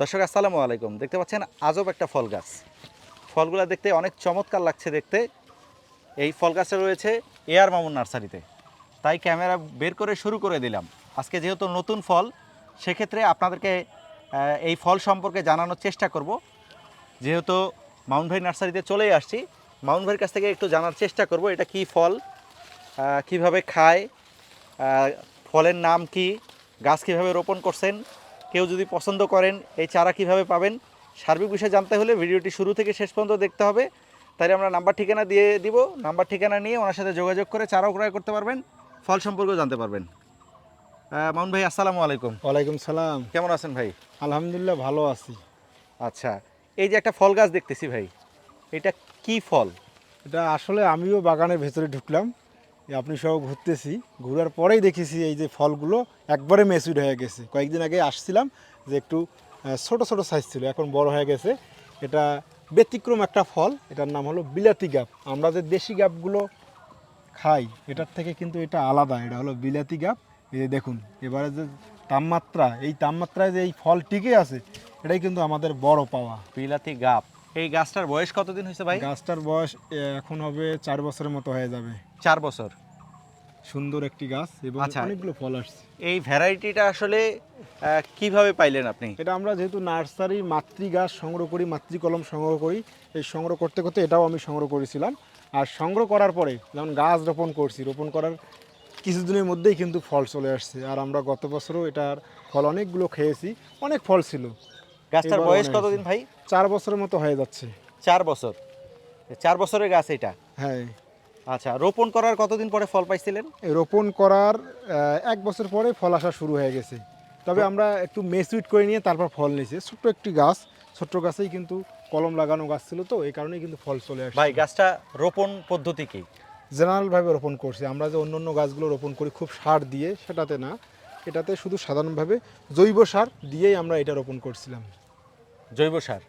দর্শক, আসসালামু আলাইকুম। দেখতে পাচ্ছেন, আজব একটা ফল গাছ। ফলগুলো দেখতে অনেক চমৎকার লাগছে দেখতে। এই ফল গাছটা রয়েছে এয়ার মামুন নার্সারিতে। তাই ক্যামেরা বের করে শুরু করে দিলাম। আজকে যেহেতু নতুন ফল, সেক্ষেত্রে আপনাদেরকে এই ফল সম্পর্কে জানানোর চেষ্টা করব। যেহেতু মাউন্ট ভাই নার্সারিতে চলেই আসছি মাউন্ট ভাইয়ের কাছ থেকে একটু জানার চেষ্টা করব এটা কি ফল কীভাবে খায় ফলের নাম কি, গাছ কীভাবে রোপণ করছেন কেউ যদি পছন্দ করেন এই চারা কীভাবে পাবেন সার্বিক বিষয়ে জানতে হলে ভিডিওটি শুরু থেকে শেষ পর্যন্ত দেখতে হবে। তাই আমরা নাম্বার ঠিকানা দিয়ে দিব। নাম্বার ঠিকানা নিয়ে ওনার সাথে যোগাযোগ করে চারাও ক্রয় করতে পারবেন ফল সম্পর্কেও জানতে পারবেন। মামুন ভাই আসসালামু আলাইকুম। ওয়ালাইকুম সালাম। কেমন আছেন ভাই? আলহামদুলিল্লাহ ভালো আছি। আচ্ছা এই যে একটা ফল গাছ দেখতেছি ভাই এটা কি ফল? এটা আসলে আমিও বাগানের ভেতরে ঢুকলাম। আপনি সব ঘুরতেছি, ঘোরার পরেই দেখেছি এই যে ফলগুলো একবারে মেচুড হয়ে গেছে। কয়েকদিন আগে আসছিলাম যে একটু ছোট ছোট সাইজ ছিল, এখন বড় হয়ে গেছে। এটা ব্যতিক্রম একটা ফল, এটার নাম হলো বিলাতি গাপ। আমরা যে দেশি গাপগুলো খাই, এটার থেকে কিন্তু এটা আলাদা, এটা হলো বিলাতি গাপ। এই দেখুন, এবারে যে তাপমাত্রা, এই তাপমাত্রায় যে এই ফল টিকে আছে, এটাই কিন্তু আমাদের বড় পাওয়া। বিলাতি গাপ। এই গাছটার বয়স কতদিন হয়েছে ভাই? গাছটার বয়স এখন হবে চার বছরের মতো হয়ে যাবে। চার বছর। সুন্দর একটি গাছ এবং আচ্ছা। অনেকগুলো ফল আসছে। এই ভ্যারাইটিটা আসলে কীভাবে পাইলেন আপনি? এটা আমরা যেহেতু নার্সারি মাতৃ গাছ সংগ্রহ করি মাতৃ কলম সংগ্রহ করি এই সংগ্রহ করতে করতে এটাও আমি সংগ্রহ করেছিলাম। আর সংগ্রহ করার পরে যেমন গাছ রোপণ করছি রোপণ করার কিছুদিনের মধ্যেই কিন্তু ফল চলে আসছে। আর আমরা গত বছরও এটার ফল অনেকগুলো খেয়েছি অনেক ফল ছিল। গাছটার বয়স কতদিন ভাই? চার বছরের মতো হয়ে যাচ্ছে। চার বছর? চার বছরের গাছ এটা? হ্যাঁ। আচ্ছা রোপণ করার কতদিন পরে ফল পাইছিলেন? এই রোপণ করার এক বছর পরে ফল আসা শুরু হয়ে গেছে। তবে আমরা একটু মেসুইট করে নিয়ে তারপর ফল নিয়েছি। ছোট্ট একটি গাছ ছোট্ট গাছেই কিন্তু কলম লাগানো গাছ ছিল তো এই কারণেই কিন্তু ফল চলে আসে ভাই গাছটা রোপণ পদ্ধতি কি? জেনারেলভাবে রোপণ করছি। আমরা যে অন্য অন্য গাছগুলো রোপণ করি খুব সার দিয়ে সেটাতে না এটাতে শুধু সাধারণভাবে জৈব সার দিয়েই আমরা এটা রোপণ করছিলাম। জৈব সার?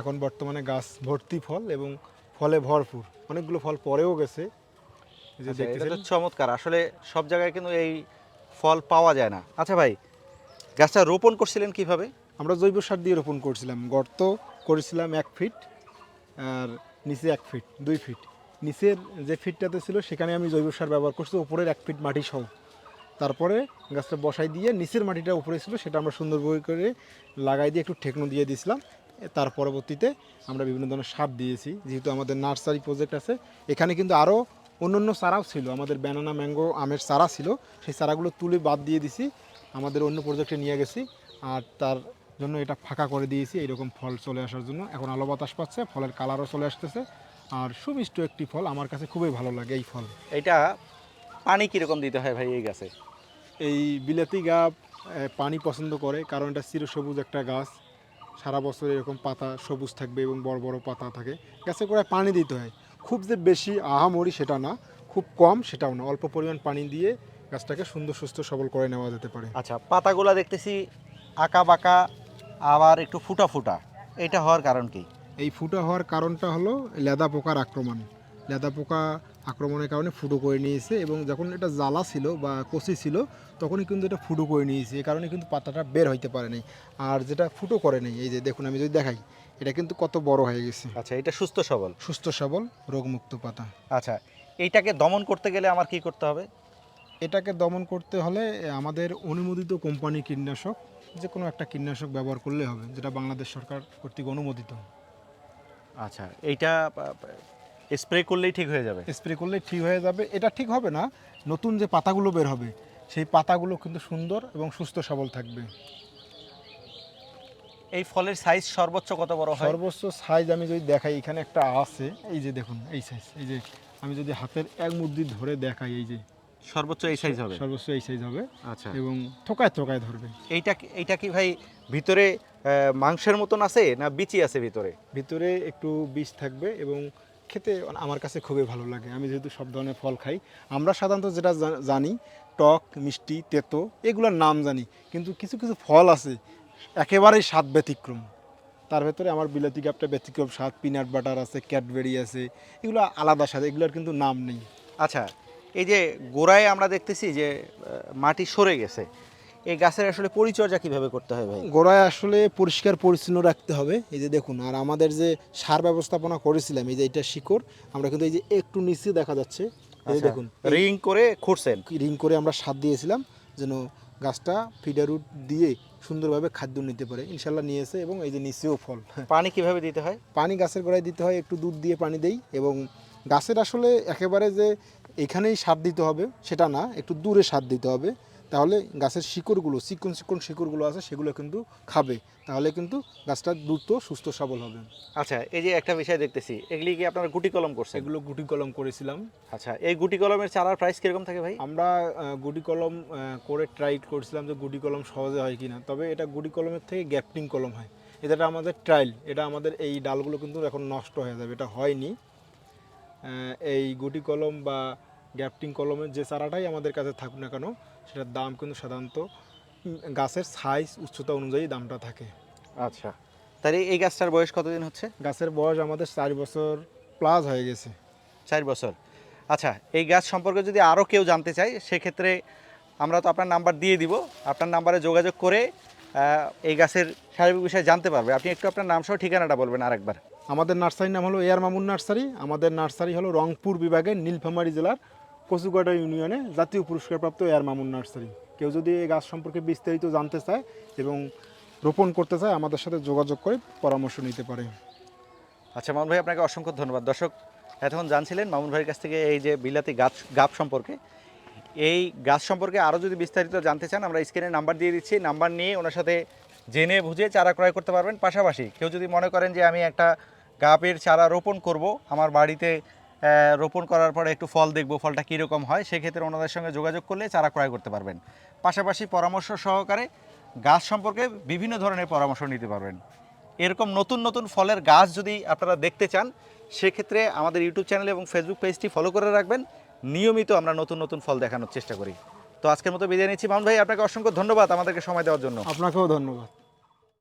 এখন বর্তমানে গাছ ভর্তি ফল এবং ফলে ভরপুর। অনেকগুলো ফল পরেও গেছে। যে আচ্ছা, চমৎকার। আসলে সব জায়গায় কিন্তু এই ফল পাওয়া যায় না। আচ্ছা ভাই গাছটা রোপণ করছিলেন কীভাবে? আমরা জৈব সার দিয়ে রোপণ করছিলাম। গর্ত করেছিলাম এক ফিট আর নিচে এক ফিট দুই ফিট। নিচের যে ফিটটাতে ছিল সেখানে আমি জৈব সার ব্যবহার করছি। উপরের এক ফিট মাটি সহ। তারপরে গাছটা বসাই দিয়ে নিচের মাটিটা উপরে ছিল সেটা আমরা সুন্দর করে লাগাই দিয়ে একটু ঠেকনো দিয়ে দিয়েছিলাম। তার পরবর্তীতে আমরা বিভিন্ন ধরনের সার দিয়েছি। যেহেতু আমাদের নার্সারি প্রজেক্ট আছে এখানে কিন্তু আরও অন্য অন্য চারাও ছিল। আমাদের ব্যানানা ম্যাঙ্গো আমের চারা ছিল। সেই চারাগুলো তুলে বাদ দিয়ে দিছি। আমাদের অন্য প্রজেক্টে নিয়ে গেছি। আর তার জন্য এটা ফাঁকা করে দিয়েছি। এইরকম ফল চলে আসার জন্য। এখন আলো বাতাস পাচ্ছে ফলের কালারও চলে আসতেছে। আর সুমিষ্ট একটি ফল আমার কাছে খুবই ভালো লাগে এই ফল। এটা পানি কীরকম দিতে হয় ভাই এই গাছে? এই বিলাতি গাছ পানি পছন্দ করে কারণ এটা চিরসবুজ একটা গাছ। সারা বছর এরকম পাতা সবুজ থাকবে এবং বড় বড় পাতা থাকে। গাছে করে পানি দিতে হয়। খুব যে বেশি আহামরি সেটা না খুব কম সেটাও না। অল্প পরিমাণ পানি দিয়ে গাছটাকে সুন্দর সুস্থ সবল করে নেওয়া যেতে পারে। আচ্ছা পাতাগুলা দেখতেছি আঁকা বাঁকা আবার একটু ফুটা ফুটা। এটা হওয়ার কারণ কি? এই ফুটো হওয়ার কারণটা হলো লেদা পোকার আক্রমণ। লেদা পোকা আক্রমণের কারণে ফুটো করে নিয়েছে এবং যখন এটা জ্বালা ছিল বা কচি ছিল তখনই কিন্তু এটা ফুটো করে নিয়েছে। এই কারণে কিন্তু পাতাটা বের হইতে পারে নাই। আর যেটা ফুটো করে নেই এই যে দেখুন আমি যদি দেখাই এটা কিন্তু কত বড় হয়ে গেছে। আচ্ছা এটা সুস্থ সবল? সুস্থ সবল রোগমুক্ত পাতা। আচ্ছা এইটাকে দমন করতে গেলে আমার কি করতে হবে? এটাকে দমন করতে হলে আমাদের অনুমোদিত কোম্পানি কীটনাশক যে কোনো একটা কীটনাশক ব্যবহার করলে হবে যেটা বাংলাদেশ সরকার কর্তৃক অনুমোদিত। আচ্ছা এইটা স্প্রে করলেই ঠিক হয়ে যাবে। স্প্রে করলে ঠিক হয়ে যাবে। এটা ঠিক হবে না। নতুন যে পাতাগুলো বের হবে সেই পাতাগুলো কিন্তু সুন্দর এবং সুস্থ সবল থাকবে। এই ফলের সাইজ সর্বোচ্চ কত বড় হয়? সর্বোচ্চ সাইজ আমি যদি দেখাই এখানে একটা আছে। এই যে দেখুন এই সাইজ এই যে আমি যদি হাতের এক মুদ্রি ধরে দেখাই এই যে সর্বোচ্চ এই সাইজ হবে? সর্বোচ্চ এই সাইজ হবে আচ্ছা। এবং থোকায় থোকায় ধরবে। এইটা এইটা কি ভাই ভিতরে মাংসের মতন আছে না বিচি আছে ভিতরে? ভিতরে একটু বীজ থাকবে এবং খেতে আমার কাছে খুবই ভালো লাগে। আমি যেহেতু সব ধরনের ফল খাই, আমরা সাধারণত যেটা জানি, টক, মিষ্টি, তেতো, এগুলোর নাম জানি, কিন্তু কিছু কিছু ফল আছে, একেবারেই স্বাদ ব্যতিক্রম। তার ভেতরে আমার বিলাতি গাপটা ব্যতিক্রম স্বাদ পিনাট বাটার আছে ক্যাডবেরি আছে, এগুলো আলাদা স্বাদ, এগুলোর কিন্তু নাম নেই। আচ্ছা এই যে গোড়ায় আমরা দেখতেছি যে মাটি সরে গেছে এই গাছের আসলে পরিচর্যা কীভাবে করতে হবে ভাই? গোড়ায় আসলে পরিষ্কার পরিচ্ছন্ন রাখতে হবে। এই যে দেখুন আর আমাদের যে সার ব্যবস্থাপনা করেছিলাম এই যে এটা শিকড় আমরা কিন্তু এই যে একটু নিচে দেখা যাচ্ছে এই আচ্ছা, দেখুন রিং করে খুঁড়ছেন? রিং করে আমরা সার দিয়েছিলাম যেন গাছটা ফিডার রুট দিয়ে সুন্দরভাবে খাদ্য নিতে পারে। ইনশাল্লাহ নিয়েছে এবং এই যে নিচেও ফল। পানি কীভাবে দিতে হয়? পানি গাছের গোড়ায় দিতে হয় একটু দুধ দিয়ে পানি দেই এবং গাছের আসলে একেবারে যে এখানেই সার দিতে হবে সেটা না একটু দূরে সার দিতে হবে। তাহলে গাছের শিকড়গুলো চিকন চিকন শিকড়গুলো আছে সেগুলো কিন্তু খাবে। তাহলে কিন্তু গাছটা দ্রুত সুস্থ সবল হবে। আচ্ছা এই যে একটা বিষয় দেখতেছি এগুলি কি আপনারা গুটি কলম করছেন? এগুলো গুটি কলম করেছিলাম। আচ্ছা এই গুটি কলমের চারার প্রাইস কীরকম থাকে ভাই? আমরা গুটি কলম করে ট্রাই করছিলাম যে গুটি কলম সহজে হয় কি না তবে এটা গুটি কলমের থেকে গ্যাপটিং কলম হয়। এটা আমাদের ট্রায়াল এটা আমাদের এই ডালগুলো কিন্তু এখন নষ্ট হয়ে যাবে এটা হয়নি। এই গুটি কলম বা গ্যাপটিং কলমের যে চারাটাই আমাদের কাছে থাকুক না কেন সেটার দাম কিন্তু সাধারণত গাছের সাইজ উচ্চতা অনুযায়ী দামটা থাকে। আচ্ছা। তাহলে এই গাছটার বয়স কতদিন হচ্ছে? গাছের বয়স আমাদের চার বছর প্লাস হয়ে গেছে। চার বছর। আচ্ছা এই গাছ সম্পর্কে যদি আরও কেউ জানতে চায় সেক্ষেত্রে আমরা তো আপনার নাম্বার দিয়ে দিব। আপনার নাম্বারে যোগাযোগ করে এই গাছের সার্বিক বিষয়ে জানতে পারবে। আপনি একটু আপনার নাম সহ ঠিকানাটা বলবেন আরেকবার। আমাদের নার্সারির নাম হলো এয়ার মামুন নার্সারি। আমাদের নার্সারি হলো রংপুর বিভাগের নীলফামারী জেলার কচুগাটা ইউনিয়নে জাতীয় পুরস্কারপ্রাপ্ত এয়ার মামুন নার্সারি। কেউ যদি এই গাছ সম্পর্কে বিস্তারিত জানতে চায় এবং রোপণ করতে চায়, আমাদের সাথে যোগাযোগ করে পরামর্শ নিতে পারে। আচ্ছা মামুন ভাই, আপনাকে অসংখ্য ধন্যবাদ। দর্শক, এতক্ষণ জানছিলেন মামুন ভাইয়ের কাছ থেকে এই যে বিলাতি গাছ গাছ সম্পর্কে। এই গাছ সম্পর্কে আরও যদি বিস্তারিত জানতে চান, আমরা স্ক্রিনে নাম্বার দিয়ে দিচ্ছি। নাম্বার নিয়ে ওনার সাথে জেনে বুঝে চারা ক্রয় করতে পারবেন। পাশাপাশি কেউ যদি মনে করেন যে আমি একটা গাপের চারা রোপণ করব, আমার বাড়িতে রোপণ করার পরে একটু ফল দেখব, ফলটা কীরকম হয়, সেক্ষেত্রে ওনাদের সঙ্গে যোগাযোগ করলে চারা ক্রয় করতে পারবেন। পাশাপাশি পরামর্শ সহকারে গাছ সম্পর্কে বিভিন্ন ধরনের পরামর্শ নিতে পারবেন। এরকম নতুন নতুন ফলের গাছ যদি আপনারা দেখতে চান, সেক্ষেত্রে আমাদের ইউটিউব চ্যানেল এবং ফেসবুক পেজটি ফলো করে রাখবেন। নিয়মিত আমরা নতুন নতুন ফল দেখানোর চেষ্টা করি। তো আজকের মতো বিদায় নিচ্ছি। মামুন ভাই, আপনাকে অসংখ্য ধন্যবাদ আমাদেরকে সময় দেওয়ার জন্য। আপনাকেও ধন্যবাদ।